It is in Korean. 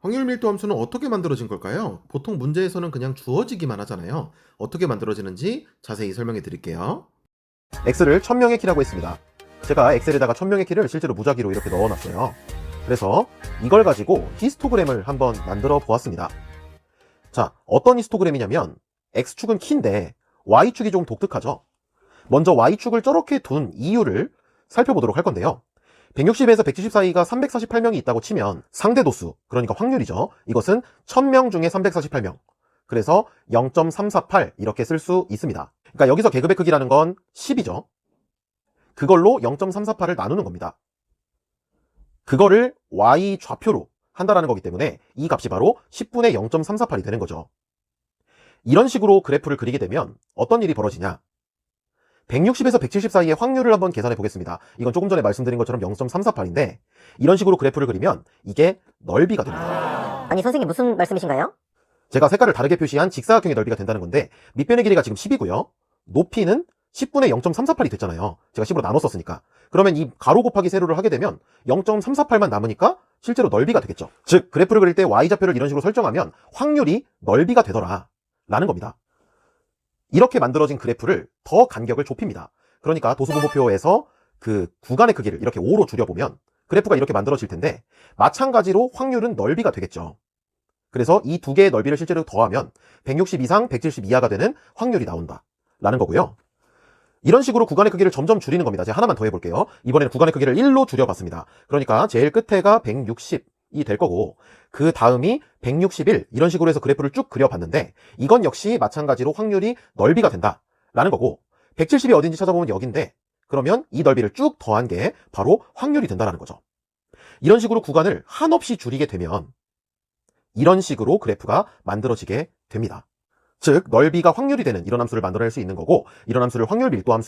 확률 밀도 함수는 어떻게 만들어진 걸까요? 보통 문제에서는 그냥 주어지기만 하잖아요. 어떻게 만들어지는지 자세히 설명해 드릴게요. x를 1000명의 키라고 했습니다. 제가 엑셀에다가 1000명의 키를 실제로 무작위로 이렇게 넣어놨어요. 그래서 이걸 가지고 히스토그램을 한번 만들어 보았습니다. 자, 어떤 히스토그램이냐면 x축은 키인데 y축이 좀 독특하죠? 먼저 y축을 저렇게 둔 이유를 살펴보도록 할 건데요. 160에서 170 사이가 348명이 있다고 치면 상대 도수, 그러니까 확률이죠. 이것은 1000명 중에 348명. 그래서 0.348 이렇게 쓸 수 있습니다. 그러니까 여기서 계급의 크기라는 건 10이죠. 그걸로 0.348을 나누는 겁니다. 그거를 y 좌표로 한다라는 거기 때문에 이 값이 바로 10분의 0.348이 되는 거죠. 이런 식으로 그래프를 그리게 되면 어떤 일이 벌어지냐? 160에서 170 사이의 확률을 한번 계산해 보겠습니다. 이건 조금 전에 말씀드린 것처럼 0.348인데 이런 식으로 그래프를 그리면 이게 넓이가 됩니다. 아니 선생님 무슨 말씀이신가요? 제가 색깔을 다르게 표시한 직사각형의 넓이가 된다는 건데 밑변의 길이가 지금 10이고요. 높이는 10분의 0.348이 됐잖아요. 제가 10으로 나눠 썼으니까. 그러면 이 가로 곱하기 세로를 하게 되면 0.348만 남으니까 실제로 넓이가 되겠죠. 즉 그래프를 그릴 때 y좌표를 이런 식으로 설정하면 확률이 넓이가 되더라 라는 겁니다. 이렇게 만들어진 그래프를 더 간격을 좁힙니다. 그러니까 도수분모표에서 그 구간의 크기를 이렇게 5로 줄여보면 그래프가 이렇게 만들어질 텐데 마찬가지로 확률은 넓이가 되겠죠. 그래서 이 두 개의 넓이를 실제로 더하면 160 이상 170 이하가 되는 확률이 나온다 라는 거고요. 이런 식으로 구간의 크기를 점점 줄이는 겁니다. 제가 하나만 더 해볼게요. 이번에는 구간의 크기를 1로 줄여봤습니다. 그러니까 제일 끝에가 160 이 될 거고 그 다음이 161 이런 식으로 해서 그래프를 쭉 그려봤는데 이건 역시 마찬가지로 확률이 넓이가 된다 라는 거고 170이 어딘지 찾아보면 여긴데 그러면 이 넓이를 쭉 더한 게 바로 확률이 된다라는 거죠. 이런 식으로 구간을 한없이 줄이게 되면 이런 식으로 그래프가 만들어지게 됩니다. 즉 넓이가 확률이 되는 이런 함수를 만들어낼 수 있는 거고 이런 함수를 확률 밀도 함수